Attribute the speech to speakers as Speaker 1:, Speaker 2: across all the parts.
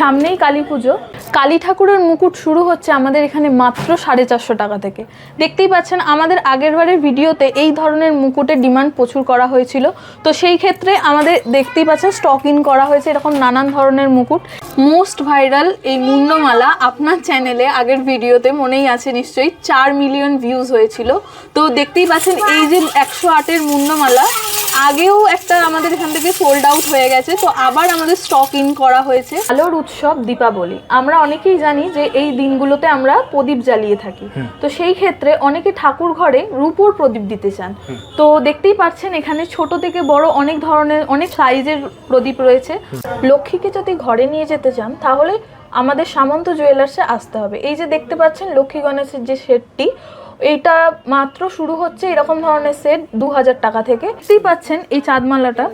Speaker 1: সামনেই কালী পুজো। কালী ঠাকুরের মুকুট শুরু হচ্ছে আমাদের এখানে মাত্র সাড়ে চারশো টাকা থেকে। দেখতেই পাচ্ছেন, আমাদের আগের বারের ভিডিওতে এই ধরনের মুকুটের ডিমান্ড প্রচুর করা হয়েছিল। তো সেই ক্ষেত্রে আমাদের দেখতেই পাচ্ছেন স্টক ইন করা হয়েছে এরকম নানান ধরনের মুকুট। মোস্ট ভাইরাল এই মুন্ডমালা আপনার চ্যানেলে আগের ভিডিওতে মনেই আছে নিশ্চয়ই, চার মিলিয়ন ভিউজ হয়েছিল। তো দেখতেই পাচ্ছেন, এই যে একশো আটের মুন্ডমালা আগেও একটা আমাদের এখান থেকে সোল্ড আউট হয়ে গেছে তো আবার আমাদের স্টক ইন করা হয়েছে। আলোর উৎসব দীপাবলি। আমরা অনেকেই জানি যে এই দিনগুলোতে আমরা প্রদীপ জ্বালিয়ে থাকি। তো সেই ক্ষেত্রে অনেকে ঠাকুর ঘরে রূপোর প্রদীপ দিতে চান। তো দেখতেই পাচ্ছেন এখানে ছোট থেকে বড় অনেক ধরনের অনেক সাইজের প্রদীপ রয়েছে। লক্ষ্মীকে যদি ঘরে নিয়ে যেতে চান তাহলে আমাদের সামন্ত জুয়েলার্সে আসতে হবে। এই যে দেখতে পাচ্ছেন লক্ষ্মী গণেশের যে সেটটি এইটা মাত্র শুরু হচ্ছে এরকম ধরনের সেট দু হাজার টাকা থেকে। বুঝতেই পাচ্ছেন এই চাঁদমালাটা।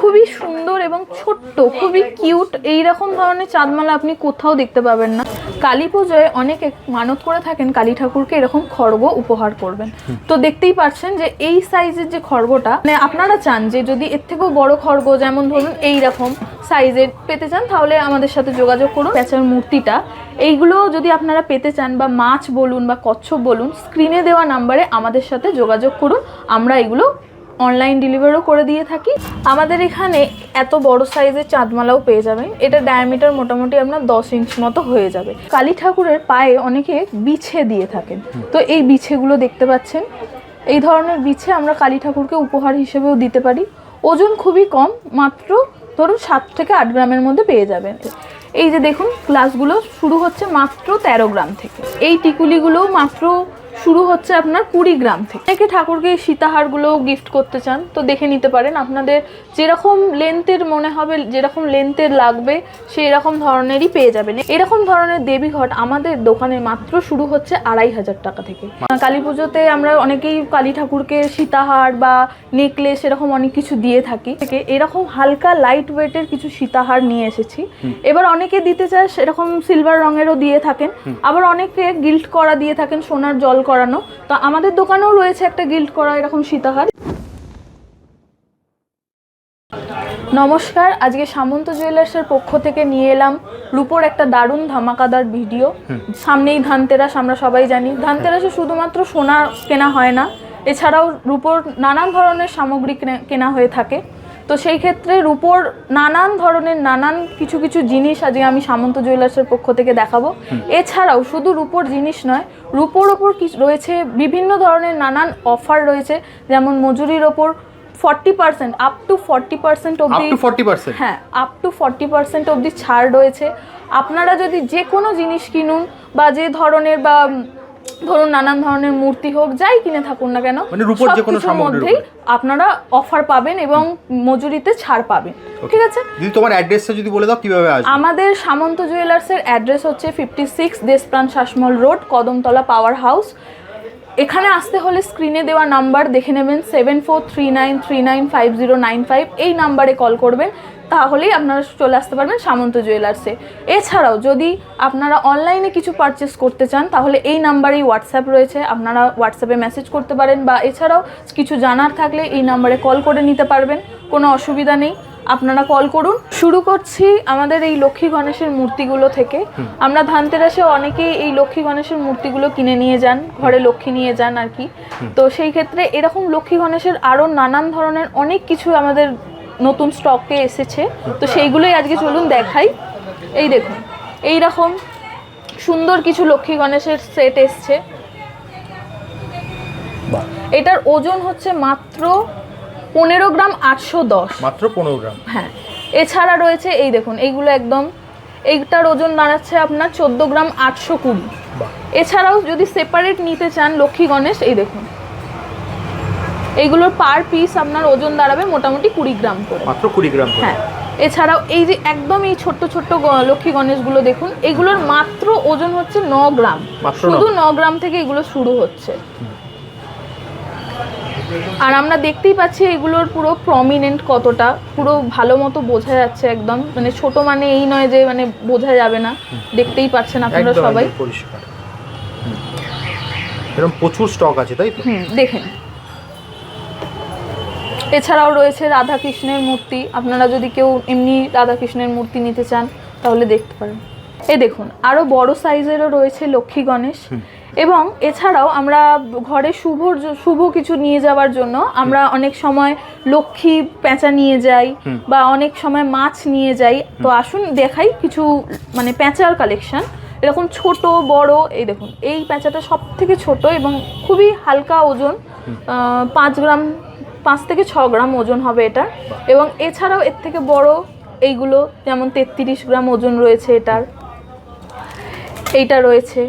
Speaker 1: খুবই সুন্দর এবং ছোট্ট খুবই কিউট এইরকম ধরনের চাঁদমালা আপনি কোথাও দেখতে পাবেন না। কালী পুজোয় অনেকে মানত করে থাকেন কালী ঠাকুরকে এরকম খড়গ উপহার করবেন। তো দেখতেই পাচ্ছেন যে এই সাইজের যে খড়গটা মানে আপনারা চান যে যদি এর থেকেও বড় খড়গ যেমন ধরুন এই রকম সাইজের পেতে চান তাহলে আমাদের সাথে যোগাযোগ করুন প্যাঁচার মূর্তিটা। এইগুলো যদি আপনারা পেতে চান বা মাছ বলুন বা কচ্ছপ বলুন স্ক্রিনে দেওয়া নাম্বারে আমাদের সাথে যোগাযোগ করুন। আমরা এগুলো অনলাইন ডেলিভারিও করে দিয়ে থাকি। আমাদের এখানে এত বড় সাইজের চাঁদমালাও পেয়ে যাবেন। এটা ডায়ামিটার মোটামুটি আপনার দশ ইঞ্চ মতো হয়ে যাবে। কালী ঠাকুরের পায়ে অনেকে বিছে দিয়ে থাকেন। তো এই বিছেগুলো দেখতে পাচ্ছেন? এই ধরনের বিছে আমরা কালী ঠাকুরকে উপহার হিসেবেও দিতে পারি। ওজন খুবই কম, মাত্র ধরুন সাত থেকে আট গ্রামের মধ্যে পেয়ে যাবেন। এই যে দেখুন গ্লাসগুলো শুরু হচ্ছে মাত্র তেরো গ্রাম থেকে। এই টিকুলিগুলো মাত্র শুরু হচ্ছে আপনার কুড়ি গ্রাম থেকে। অনেকে ঠাকুরকে সীতাহারগুলো গিফট করতে চান তো দেখে নিতে পারেন। আপনাদের যেরকম লেন্থের মনে হবে যেরকম লেন্থের লাগবে সেই রকম ধরনেরই পেয়ে যাবেন। এরকম ধরনের দেবীঘট আমাদের দোকানে মাত্র শুরু হচ্ছে আড়াই হাজার টাকা থেকে। কালী পুজোতে আমরা অনেকেই কালী ঠাকুরকে সীতাহার বা নেকলেস এরকম অনেক কিছু দিয়ে থাকি। থেকে এরকম হালকা লাইট ওয়েটের কিছু সীতাহার নিয়ে এসেছি। এবার অনেকে দিতে চায় সেরকম সিলভার রঙেরও দিয়ে থাকেন। আবার অনেকে গিল্ট করা দিয়ে থাকেন সোনার জল করানো। তো আমাদের দোকানেও রয়েছে একটা গিল্ট করা এরকম সীতাহার। নমস্কার আজকে সামন্ত জুয়েলার্সের পক্ষ থেকে নিয়ে এলাম রূপোর একটা দারুণ ধামাকাদার ভিডিও। সামনেই ধানতেরাস আমরা সবাই জানি। ধানতেরাসে শুধুমাত্র সোনা কেনা হয় না এছাড়াও রূপোর নানান ধরনের সামগ্রী কেনা হয়ে থাকে। তো সেই ক্ষেত্রে রূপোর নানান ধরনের নানান কিছু কিছু জিনিস আজকে আমি সামন্ত জুয়েলার্সের পক্ষ থেকে দেখাবো। এছাড়াও শুধু রূপোর জিনিস নয় রূপোর ওপর কি রয়েছে বিভিন্ন ধরনের নানান অফার রয়েছে। যেমন মজুরির ওপর forty percent up to forty percent অবধি
Speaker 2: টু ফর্টি পার্সেন্ট?
Speaker 1: হ্যাঁ আপ টু ফর্টি পার্সেন্ট অবধি ছাড় রয়েছে। আপনারা যদি যে কোনো জিনিস কিনুন বা যে ধরনের বা ধরুন নানান ধরনের মূর্তি হোক যাই কিনে থাকুন না কেন
Speaker 2: মানে রূপোর যে কোনো
Speaker 1: মধ্যেই আপনারা অফার পাবেন এবং মজুরিতে ছাড় পাবেন। ঠিক আছে?
Speaker 2: দিদি তোমার অ্যাড্রেসটা যদি বলে দাও কীভাবে আসবে?
Speaker 1: আমাদের সামন্ত জুয়েলার্সের অ্যাড্রেস হচ্ছে fifty six Deshapran Sasmal road Kadamtala power house এখানে আসতে হলে স্ক্রিনে দেওয়া নাম্বার দেখে নেবেন seven four three nine three nine five zero nine five এই নাম্বারে কল করবেন। তাহলেই আপনারা চলে আসতে পারবেন সামন্ত জুয়েলার্সে। এছাড়াও যদি আপনারা অনলাইনে কিছু পারচেস করতে চান তাহলে এই নাম্বারেই হোয়াটসঅ্যাপ রয়েছে। আপনারা হোয়াটসঅ্যাপে মেসেজ করতে পারেন বা এছাড়াও কিছু জানার থাকলে এই নাম্বারে কল করে নিতে পারবেন। কোনো অসুবিধা নেই। আপনারা কল করুন। শুরু করছি আমাদের এই লক্ষ্মী গণেশের মূর্তিগুলো থেকে। আমরা ধানতেরাসে অনেকেই এই লক্ষ্মী গণেশের মূর্তিগুলো কিনে নিয়ে যান ঘরে লক্ষ্মী নিয়ে যান আর কি। তো সেই ক্ষেত্রে এরকম লক্ষ্মী গণেশের আরও নানান ধরনের অনেক কিছু আমাদের নতুন স্টকে এসেছে। তো সেইগুলোই আজকে চলুন দেখাই। এই দেখুন এই রকম সুন্দর কিছু লক্ষ্মী গণেশের সেট এসছে। এটার ওজন হচ্ছে মাত্র পনেরো গ্রাম আটশো দশ।
Speaker 2: মাত্র পনেরো গ্রাম।
Speaker 1: হ্যাঁ এছাড়া রয়েছে এই দেখুন এইগুলো একদম এইটার ওজন দাঁড়াচ্ছে আপনার চোদ্দ গ্রাম আটশো কুড়ি। এছাড়াও যদি সেপারেট নিতে চান লক্ষ্মী গণেশ এই দেখুন এইগুলোর পার পিস আপনার ওজন দাঁড়াবে মোটামুটি কুড়ি গ্রাম করে।
Speaker 2: মাত্র কুড়ি গ্রাম
Speaker 1: হ্যাঁ এছাড়াও এই যে একদম এই ছোট্ট ছোট্ট লক্ষ্মী গণেশগুলো দেখুন এগুলোর মাত্র ওজন হচ্ছে ন গ্রাম। শুধু ন গ্রাম থেকে এগুলো শুরু হচ্ছে। আর আমরা দেখতেই পাচ্ছি এগুলোর পুরো প্রমিনেন্ট কতটা পুরো ভালো মতো বোঝা যাচ্ছে একদম। মানে ছোট মানে এই নয় যে মানে বোঝা যাবে না। দেখতেই পাচ্ছেন আপনারা সবাই।
Speaker 2: পরিষ্কার। এরকম প্রচুর স্টক আছে তাই
Speaker 1: দেখেন। এছাড়াও রয়েছে রাধাকৃষ্ণের মূর্তি। আপনারা যদি কেউ এমনি রাধাকৃষ্ণের মূর্তি নিতে চান তাহলে দেখতে পারেন। এ দেখুন আরও বড় সাইজেরও রয়েছে লক্ষ্মী গণেশ। এবং এছাড়াও আমরা ঘরে শুভ শুভ কিছু নিয়ে যাওয়ার জন্য আমরা অনেক সময় লক্ষ্মী পেঁচা নিয়ে যাই বা অনেক সময় মাছ নিয়ে যাই। তো আসুন দেখাই কিছু মানে পেঁচার কালেকশন। এরকম ছোট বড় এই দেখুন এই পেঁচাটা সব থেকে ছোট এবং খুবই হালকা ওজন পাঁচ গ্রাম পাঁচ থেকে ছ গ্রাম ওজন হবে এটা এবং এছাড়াও এর থেকে বড় এইগুলো যেমন তেত্রিশ গ্রাম ওজন রয়েছে এটার। এইটা রয়েছে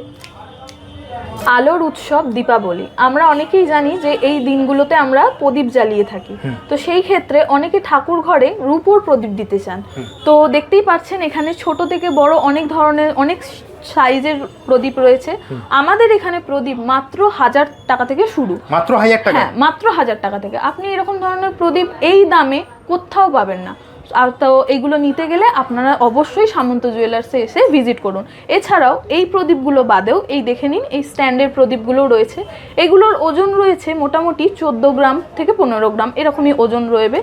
Speaker 1: আলোর উৎসব দীপাবলি। আমরা অনেকেই জানি যে এই দিনগুলোতে আমরা প্রদীপ জ্বালিয়ে থাকি। তো সেই ক্ষেত্রে অনেকে ঠাকুর ঘরে রূপোর প্রদীপ দিতে চান। তো দেখতেই পাচ্ছেন এখানে ছোট থেকে বড় অনেক ধরনের অনেক সাইজের প্রদীপ রয়েছে। আমাদের এখানে প্রদীপ মাত্র হাজার টাকা থেকে শুরু।
Speaker 2: মাত্র হাজার টাকা?
Speaker 1: হ্যাঁ মাত্র হাজার টাকা থেকে। আপনি এরকম ধরনের প্রদীপ এই দামে কোথাও পাবেন না। আর তো এগুলো নিতে গেলে আপনারা অবশ্যই সামন্ত জুয়েলার্সে এসে ভিজিট করুন। এছাড়াও এই প্রদীপগুলো বাদেও এই দেখে নিন এই স্ট্যান্ডের প্রদীপগুলো রয়েছে। এগুলোর ওজন রয়েছে মোটামুটি চোদ্দ গ্রাম থেকে পনেরো গ্রাম এরকমই ওজন রয়েবে।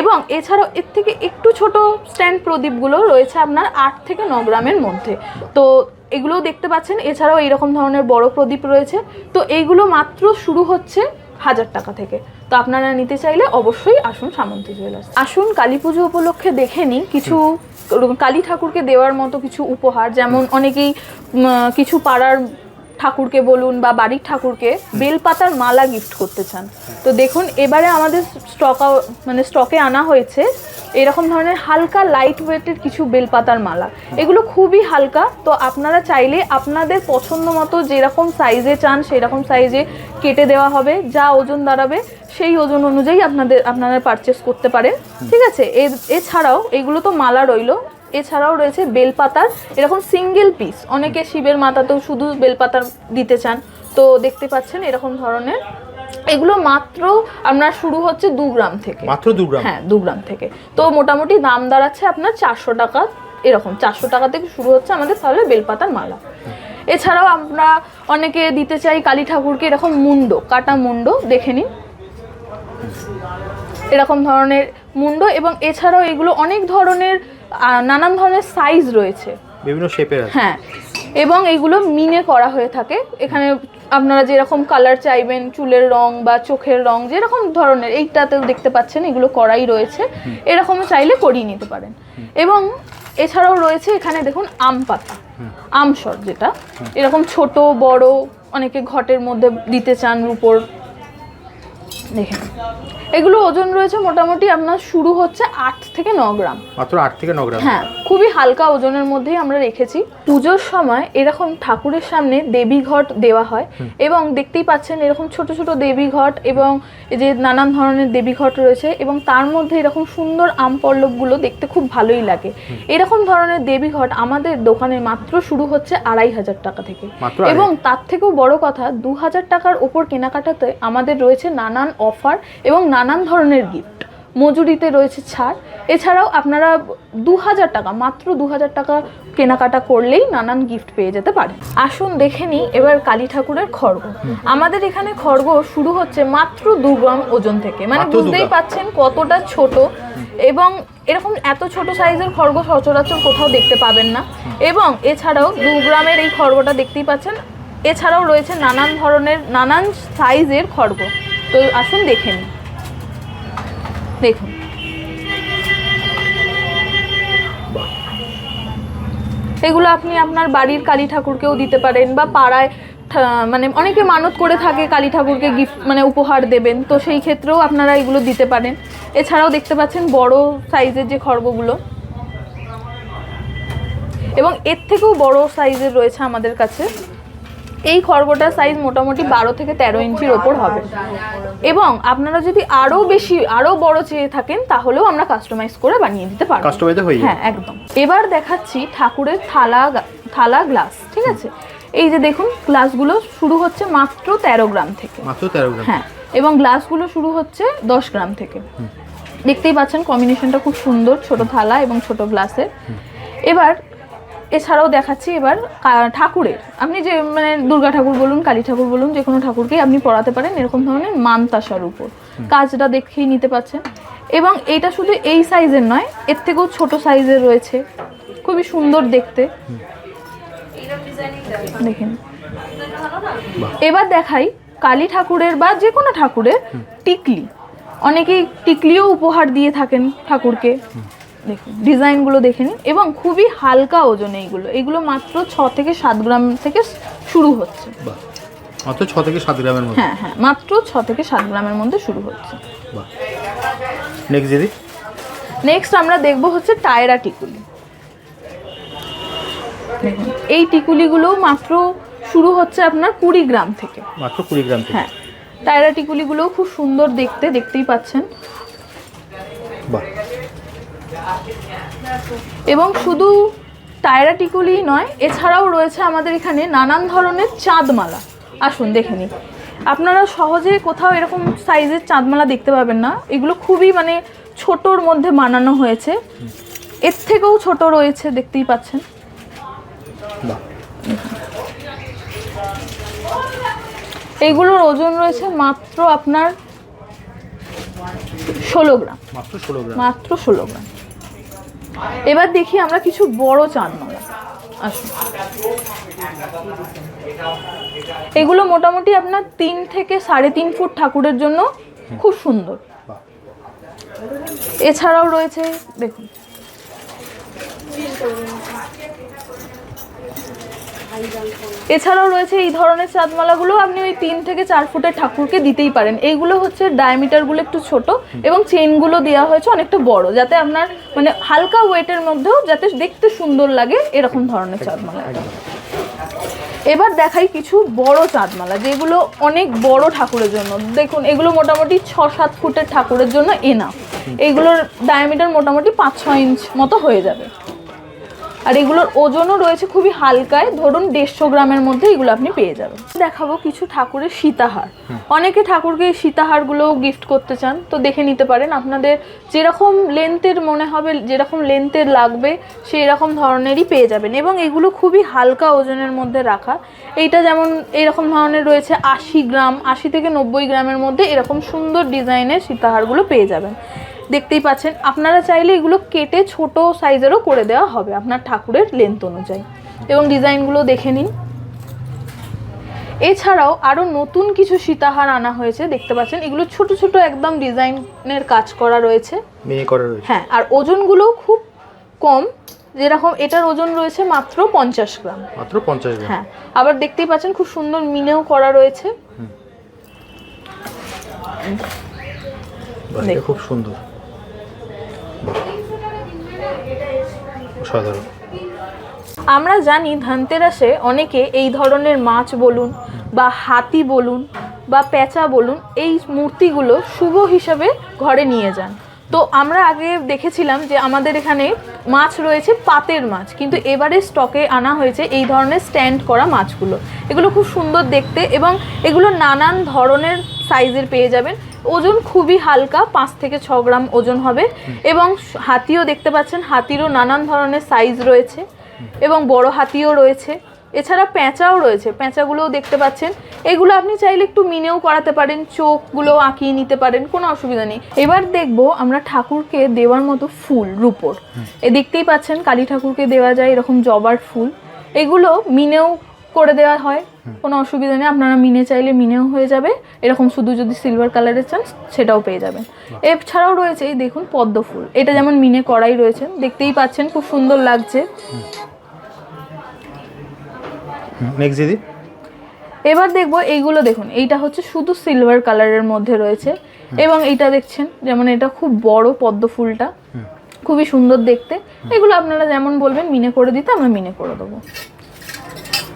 Speaker 1: এবং এছাড়াও এর থেকে একটু ছোট স্ট্যান্ড প্রদীপগুলো রয়েছে আপনার আট থেকে ন গ্রামের মধ্যে। তো এগুলোও দেখতে পাচ্ছেন। এছাড়াও এইরকম ধরনের বড় প্রদীপ রয়েছে। তো এইগুলো মাত্র শুরু হচ্ছে হাজার টাকা থেকে। তো আপনারা নিতে চাইলে অবশ্যই আসুন সামন্ত জুয়েলার্স আসুন কালী পুজো উপলক্ষে দেখে নিই কিছু কালী ঠাকুরকে দেওয়ার মতো কিছু উপহার। যেমন অনেকেই কিছু পাড়ার ঠাকুরকে বলুন বা বাড়ির ঠাকুরকে বেলপাতার মালা গিফট করতে চান। তো দেখুন, এবারে আমাদের স্টক মানে স্টকে আনা হয়েছে এরকম ধরনের হালকা লাইট ওয়েটের কিছু বেলপাতার মালা। এগুলো খুবই হালকা, তো আপনারা চাইলে আপনাদের পছন্দ মতো যেরকম সাইজে চান, সেরকম সাইজে কেটে দেওয়া হবে, যা ওজন দাঁড়াবে, সেই ওজন অনুযায়ী আপনাদের, আপনারা পারচেস করতে পারেন। ঠিক আছে? এছাড়াও এগুলো তো মালা রইল, এছাড়াও রয়েছে বেলপাতার, এরকম সিঙ্গেল পিস অনেকে শিবের মাথাতেও শুধু বেলপাতার দিতে চান। তো দেখতে পাচ্ছেন এরকম ধরনের এগুলো মাত্র আপনার শুরু হচ্ছে দু গ্রাম থেকে।
Speaker 2: মাত্র দু গ্রাম?
Speaker 1: হ্যাঁ দু গ্রাম থেকে। তো মোটামুটি দাম দাঁড়াচ্ছে আপনার চারশো টাকা এরকম চারশো টাকা থেকে শুরু হচ্ছে আমাদের তাহলে বেলপাতার মালা। এছাড়াও আমরা অনেকে দিতে চাই কালী ঠাকুরকে এরকম মুন্ডো কাটা মুন্ডো দেখে নিন। এরকম ধরনের মুন্ডো এবং এছাড়াও এগুলো অনেক ধরনের নানান ধরনের সাইজ রয়েছে।
Speaker 2: বিভিন্ন শেপের
Speaker 1: হ্যাঁ এবং এইগুলো মিনে করা হয়ে থাকে। এখানে আপনারা যেরকম কালার চাইবেন চুলের রং বা চোখের রং যেরকম ধরনের এইটাতেও দেখতে পাচ্ছেন এগুলো করাই রয়েছে। এরকমও চাইলে করিয়ে নিতে পারেন। এবং এছাড়াও রয়েছে এখানে দেখুন আম পাতা। আমসর যেটা। এরকম ছোট বড় অনেকে ঘটের মধ্যে দিতে চান রুপোর দেখেন এগুলো ওজন রয়েছে মোটামুটি আপনার শুরু হচ্ছে আট থেকে ন গ্রাম।
Speaker 2: মাত্র আট থেকে ন গ্রাম।
Speaker 1: হ্যাঁ খুবই হালকা ওজনের মধ্যেই আমরা রেখেছি। পুজোর সময় এরকম ঠাকুরের সামনে দেবী ঘট দেওয়া হয় এবং দেখতেই পাচ্ছেন এরকম ছোট ছোট দেবী ঘট এবং এই যে নানান ধরনের দেবী ঘট রয়েছে এবং তার মধ্যে এরকম সুন্দর আম পল্লবগুলো দেখতে খুব ভালোই লাগে। এরকম ধরনের দেবী ঘট আমাদের দোকানে মাত্র শুরু হচ্ছে আড়াই হাজার টাকা থেকে। এবং তার থেকেও বড় কথা দু হাজার টাকার ওপর কেনাকাটাতে আমাদের রয়েছে নানান অফার এবং নানান ধরনের গিফট মজুরিতে রয়েছে ছাড়। এছাড়াও আপনারা দু হাজার টাকা মাত্র দু হাজার টাকা কেনাকাটা করলেই নানান গিফট পেয়ে যেতে পারে আসুন দেখে নিই এবার কালী ঠাকুরের খড়গ। আমাদের এখানে খড়গ শুরু হচ্ছে মাত্র দু গ্রাম ওজন থেকে। মানে বুঝতেই। পাচ্ছেন কতটা ছোট এবং এরকম এত ছোট সাইজের খড়গ সচরাচর কোথাও দেখতে পাবেন না। এবং এছাড়াও দু গ্রামের এই খড়গটা দেখতেই পাচ্ছেন। এছাড়াও রয়েছে নানান ধরনের নানান সাইজের খড়গ। তো আসুন, দেখে নিন দেখুন। এগুলো আপনি আপনার বাড়ির কালী ঠাকুরকেও দিতে পারেন বা পাড়ায় মানে অনেকে মানত করে থাকে কালী ঠাকুরকে গিফট মানে উপহার দেবেন। তো সেই ক্ষেত্রেও আপনারা এগুলো দিতে পারেন। এছাড়াও দেখতে পাচ্ছেন বড় সাইজের যে খড়গগুলো। এবং এর থেকেও বড় সাইজের রয়েছে আমাদের কাছে। এই খড়গটার সাইজ মোটামুটি বারো থেকে তেরো ইঞ্চির ওপর হবে। এবং আপনারা যদি আরও বেশি আরও বড় চেয়ে থাকেন তাহলেও আমরা কাস্টমাইজ করে বানিয়ে দিতে পারব।
Speaker 2: কাস্টমাইজ হয়ে
Speaker 1: হ্যাঁ একদম। এবার দেখাচ্ছি ঠাকুরের থালা থালা গ্লাস ঠিক আছে? এই যে দেখুন গ্লাসগুলো শুরু হচ্ছে মাত্র তেরো গ্রাম থেকে।
Speaker 2: মাত্র তেরো গ্রাম।
Speaker 1: হ্যাঁ এবং গ্লাসগুলো শুরু হচ্ছে দশ গ্রাম থেকে। দেখতেই পাচ্ছেন কম্বিনেশনটা খুব সুন্দর ছোট থালা এবং ছোট গ্লাসের এবার এছাড়াও দেখাচ্ছি এবার ঠাকুরের। আপনি যে মানে দুর্গা ঠাকুর বলুন কালী ঠাকুর বলুন যে কোনো ঠাকুরকেই আপনি পড়াতে পারেন এরকম ধরনের মানতাসার উপর। কাজটা দেখেই নিতে পারছেন এবং এটা শুধু এই সাইজের নয় এর থেকেও ছোট সাইজের রয়েছে। খুবই সুন্দর দেখতে। দেখেন। এবার দেখাই কালী ঠাকুরের বা যে কোনো ঠাকুরের টিকলি। অনেকেই টিকলিও উপহার দিয়ে থাকেন ঠাকুরকে। দেখুন ডিজাইনগুলো দেখে নিন। এবং খুবই হালকা ওজন এইগুলো। এগুলো মাত্র ছ থেকে সাত গ্রাম থেকে শুরু হচ্ছে।
Speaker 2: মাত্র ছ থেকে সাত গ্রামের মধ্যে?
Speaker 1: হ্যাঁ হ্যাঁ মাত্র ছ থেকে সাত গ্রামের মধ্যে শুরু হচ্ছে।
Speaker 2: নেক্সট দিদি?
Speaker 1: নেক্সট আমরা দেখব হচ্ছে টায়রা টিকুলি। দেখুন এই টিকুলিগুলো মাত্র শুরু হচ্ছে আপনার কুড়ি গ্রাম থেকে।
Speaker 2: মাত্র কুড়ি গ্রাম থেকে?
Speaker 1: হ্যাঁ টায়রা টিকুলিগুলোও খুব সুন্দর দেখতে দেখতেই পাচ্ছেন।
Speaker 2: বাহ।
Speaker 1: এবং শুধু টায়রা টিকুলি নয় এছাড়াও রয়েছে আমাদের এখানে নানান ধরনের চাঁদমালা। আসুন দেখে নিন আপনারা সহজে কোথাও এরকম সাইজের চাঁদমালা দেখতে পাবেন না। এগুলো খুবই মানে ছোটোর মধ্যে বানানো হয়েছে। এর থেকেও ছোট রয়েছে দেখতেই পাচ্ছেন। এইগুলোর ওজন রয়েছে মাত্র আপনার ষোলো গ্রাম।
Speaker 2: মাত্র ষোলো গ্রাম।
Speaker 1: মাত্র ষোলো গ্রাম। এবার দেখি আমরা কিছু বড় চাঁদমালা আসুন। এগুলো মোটামুটি আপনার তিন থেকে সাড়ে তিন ফুট ঠাকুরের জন্য খুব সুন্দর। এছাড়াও রয়েছে, দেখুন। এছাড়াও রয়েছে এই ধরনের চাঁদমালাগুলো আপনি ওই তিন থেকে চার ফুটের ঠাকুরকে দিতেই পারেন। এইগুলো হচ্ছে ডায়ামিটারগুলো একটু ছোট এবং চেইনগুলো দেওয়া হয়েছে অনেকটা বড়, যাতে আপনার মানে হালকা ওয়েটের মধ্যেও যাতে দেখতে সুন্দর লাগে এরকম ধরনের চাঁদমালা। এবার দেখাই কিছু বড় চাঁদমালা, যেগুলো অনেক বড় ঠাকুরের জন্য। দেখুন, এগুলো মোটামুটি ছ সাত ফুটের ঠাকুরের জন্য এনা এগুলোর ডায়ামিটার মোটামুটি পাঁচ ছ ইঞ্চ মতো হয়ে যাবে। আর এগুলোর ওজনও রয়েছে খুবই হালকায়। ধরুন দেড়শো গ্রামের মধ্যে এগুলো আপনি পেয়ে যাবেন। দেখাবো কিছু ঠাকুরের সীতাহার। অনেকে ঠাকুরকে এই সীতাহারগুলো গিফট করতে চান তো দেখে নিতে পারেন। আপনাদের যেরকম লেন্থের মনে হবে যেরকম লেন্থের লাগবে সেই রকম ধরনেরই পেয়ে যাবেন। এবং এগুলো খুবই হালকা ওজনের মধ্যে রাখা। এইটা যেমন এরকম ধরনের রয়েছে আশি গ্রাম আশি থেকে নব্বই গ্রামের মধ্যে এরকম সুন্দর ডিজাইনের সীতাহারগুলো পেয়ে যাবেন। দেখতেই পাচ্ছেন আপনারা চাইলে এগুলো কেটে ছোট সাইজেরও করে দেওয়া হবে আপনার ঠাকুরের লেন্থ অনুযায়ী। এবং ডিজাইনগুলো দেখে নিন। এছাড়াও আরও নতুন কিছু সীতাহার আনা হয়েছে দেখতে পাচ্ছেন এগুলো ছোট ছোট একদম ডিজাইনের কাজ করা রয়েছে। হ্যাঁ আর ওজনগুলোও খুব কম যেরকম এটার ওজন রয়েছে মাত্র পঞ্চাশ গ্রাম।
Speaker 2: মাত্র পঞ্চাশ গ্রাম।
Speaker 1: হ্যাঁ আবার দেখতেই পাচ্ছেন খুব সুন্দর মিনেও করা রয়েছে।
Speaker 2: খুব সুন্দর। অসাধারণ
Speaker 1: আমরা জানি ধনতেরাসে অনেকে এই ধরনের মাছ বলুন বা হাতি বলুন বা পেঁচা বলুন, এই মূর্তিগুলো শুভ হিসাবে ঘরে নিয়ে যান। তো আমরা আগে দেখেছিলাম যে আমাদের এখানে মাছ রয়েছে, পাতের মাছ, কিন্তু এবারে স্টকে আনা হয়েছে এই ধরনের স্ট্যান্ড করা মাছগুলো। এগুলো খুব সুন্দর দেখতে এবং এগুলো নানান ধরনের সাইজের পেয়ে যাবেন। ওজন খুবই হালকা পাঁচ থেকে ছ গ্রাম ওজন হবে। এবং হাতিও দেখতে পাচ্ছেন হাতিরও নানান ধরনের সাইজ রয়েছে এবং বড় হাতিও রয়েছে। এছাড়া পেঁচাও রয়েছে পেঁচাগুলোও দেখতে পাচ্ছেন। এগুলো আপনি চাইলে একটু মিনেও করাতে পারেন চোখগুলো আঁকিয়ে নিতে পারেন কোনো অসুবিধা নেই। এবার দেখব আমরা ঠাকুরকে দেওয়ার মতো ফুল রূপোর। এ দেখতেই পাচ্ছেন কালী ঠাকুরকে দেওয়া যায় এরকম জবার ফুল। এগুলো মিনেও করে দেওয়া হয়। কোনো অসুবিধা নেই আপনারা মিনে চাইলে মিনেও হয়ে যাবে। এরকম শুধু যদি সিলভার কালারের চান সেটাও পেয়ে যাবেন। এছাড়াও রয়েছে এই দেখুন পদ্ম ফুল। এটা যেমন মিনে করাই রয়েছে দেখতেই পাচ্ছেন খুব সুন্দর লাগছে।
Speaker 2: নেক্সট দিদি।
Speaker 1: এবার দেখব এইগুলো দেখুন এইটা হচ্ছে শুধু সিলভার কালারের মধ্যে রয়েছে। এবং এইটা দেখছেন যেমন এটা খুব বড় পদ্ম ফুলটা। খুবই সুন্দর দেখতে। এগুলো আপনারা যেমন বলবেন মিনে করে দিতে আমরা মিনে করে দেবো।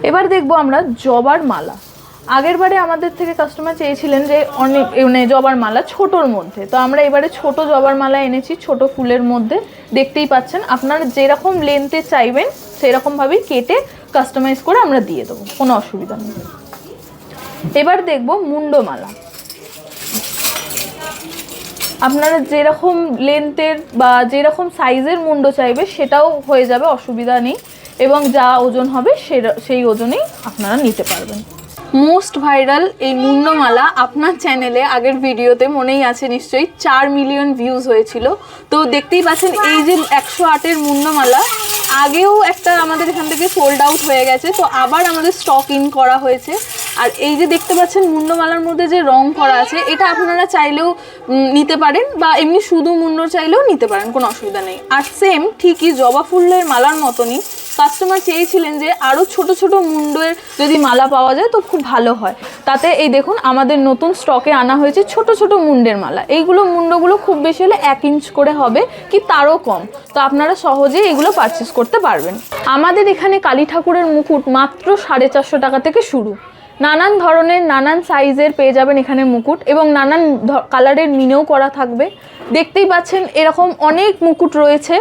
Speaker 1: এবার দেখব আমরা জবার মালা। আগের বারে আমাদের থেকে কাস্টমার চেয়েছিলেন যে অনেক মানে জবার মালা ছোটোর মধ্যে। তো আমরা এবারে ছোট জবার মালা এনেছি, ছোট ফুলের মধ্যে। দেখতেই পাচ্ছেন, আপনারা যেরকম লেন্থে চাইবেন, সেরকমভাবেই কেটে কাস্টমাইজ করে আমরা দিয়ে দেবো, কোনো অসুবিধা নেই। এবার দেখব মুন্ডমালা আপনারা যেরকম লেন্থের বা যেরকম সাইজের মুন্ড চাইবে, সেটাও হয়ে যাবে, অসুবিধা নেই। এবং যা ওজন হবে সেই ওজনেই আপনারা নিতে পারবেন। মোস্ট ভাইরাল এই মুন্ডমালা আপনার চ্যানেলে আগের ভিডিওতে মনেই আছে, নিশ্চয়ই চার মিলিয়ন ভিউজ হয়েছিল। তো দেখতেই পাচ্ছেন, এই যে একশো আটের মুন্ডমালা, আগেও একটা আমাদের এখান থেকে সোল্ড আউট হয়ে গেছে, তো আবার আমাদের স্টক ইন করা হয়েছে। আর এই যে দেখতে পাচ্ছেন, মুন্ডমালার মধ্যে যে রং করা আছে, এটা আপনারা চাইলেও নিতে পারেন বা এমনি শুধু মুন্ড চাইলেও নিতে পারেন, কোনো অসুবিধা নেই। আর সেম ঠিকই জবা ফুলের মালার মতনই কাস্টমার চেয়েছিলেন যে আরও ছোট ছোট মুন্ডের যদি মালা পাওয়া যায় তো খুব ভালো হয়। তাতে এই দেখুন, আমাদের নতুন স্টকে আনা হয়েছে ছোট ছোট মুন্ডের মালা। এইগুলো মুন্ডগুলো খুব বেশি হলে এক ইঞ্চ করে হবে কি তারও কম। তো আপনারা সহজেই এগুলো পারচেস করতে পারবেন। আমাদের এখানে কালী ঠাকুরের মুকুট মাত্র সাড়ে চারশো টাকা থেকে শুরু। নানান ধরনের, নানান সাইজের পেয়ে যাবেন এখানে মুকুট এবং নানান কালারের মিনেও করা থাকবে। দেখতেই পাচ্ছেন এরকম অনেক মুকুট রয়েছে।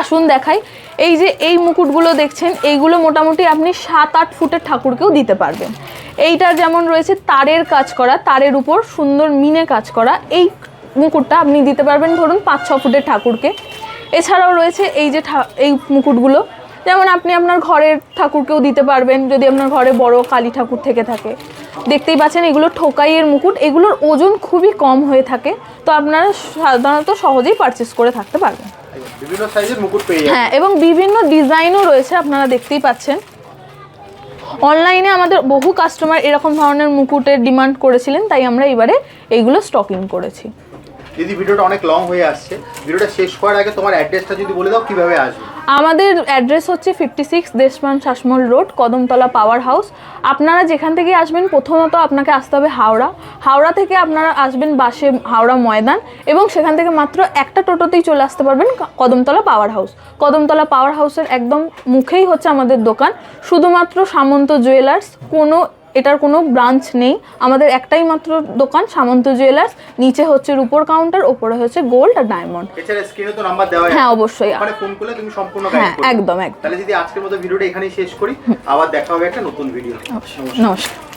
Speaker 1: আসুন দেখাই। এই যে এই মুকুটগুলো দেখছেন, এইগুলো মোটামুটি আপনি সাত আট ফুটের ঠাকুরকেও দিতে পারবেন। এইটা যেমন রয়েছে, তারের কাজ করা, তারের উপর সুন্দর মিনে কাজ করা, এই মুকুটটা আপনি দিতে পারবেন ধরুন পাঁচ, ছ ফুটের ঠাকুরকে। এছাড়াও রয়েছে এই যে এই মুকুটগুলো, যেমন আপনি আপনার ঘরের ঠাকুরকেও দিতে পারবেন, যদি আপনার ঘরে বড় কালী ঠাকুর থেকে থাকে। দেখতেই পাচ্ছেন, এগুলো ঠোকাইয়ের মুকুট, এগুলোর ওজন খুবই কম হয়ে থাকে, তো আপনারা সাধারণত সহজেই পারচেস করে থাকতে পারবেন।
Speaker 2: বিভিন্ন সাইজের মুকুট পেয়ে
Speaker 1: হ্যাঁ এবং বিভিন্ন ডিজাইনও রয়েছে আপনারা দেখতেই পাচ্ছেন। অনলাইনে আমাদের বহু কাস্টমার এরকম ধরনের মুকুটের ডিমান্ড করেছিলেন তাই আমরা এবারে এইগুলো স্টকিং করেছি।
Speaker 2: দিদি ভিডিওটা অনেক লং হয়ে আসছে। ভিডিওটা শেষ করার আগে তোমার অ্যাড্রেসটা যদি বলে দাও কীভাবে আসবে?
Speaker 1: আমাদের অ্যাড্রেস হচ্ছে fifty six Deshman Sasmal road, Kadamtala power house আপনারা যেখান থেকে আসবেন, প্রথমত আপনাকে আসতে হবে হাওড়া। হাওড়া থেকে আপনারা আসবেন বাসে হাওড়া ময়দান এবং সেখান থেকে মাত্র একটা টোটোতেই চলে আসতে পারবেন Kadamtala power house Kadamtala power হাউসের একদম মুখেই হচ্ছে আমাদের দোকান। শুধুমাত্র সামন্ত জুয়েলার্স কোনো এটার কোনো ব্রাঞ্চ নেই। আমাদের একটাই মাত্র দোকান সামন্ত জুয়েলার্স। নিচে হচ্ছে রুপোর কাউন্টার ওপরে হচ্ছে গোল্ড আর ডায়মন্ড
Speaker 2: এছাড়া স্ক্রিনে তো নাম্বার দেওয়া
Speaker 1: হ্যাঁ অবশ্যই।
Speaker 2: ওখানে ফোন করলে তুমি সম্পূর্ণ
Speaker 1: হ্যাঁ একদম একদম।
Speaker 2: তাহলে যদি আজকের মতো ভিডিওটা এখানেই শেষ করি আবার দেখা হবে একটা নতুন ভিডিও
Speaker 1: নমস্কার।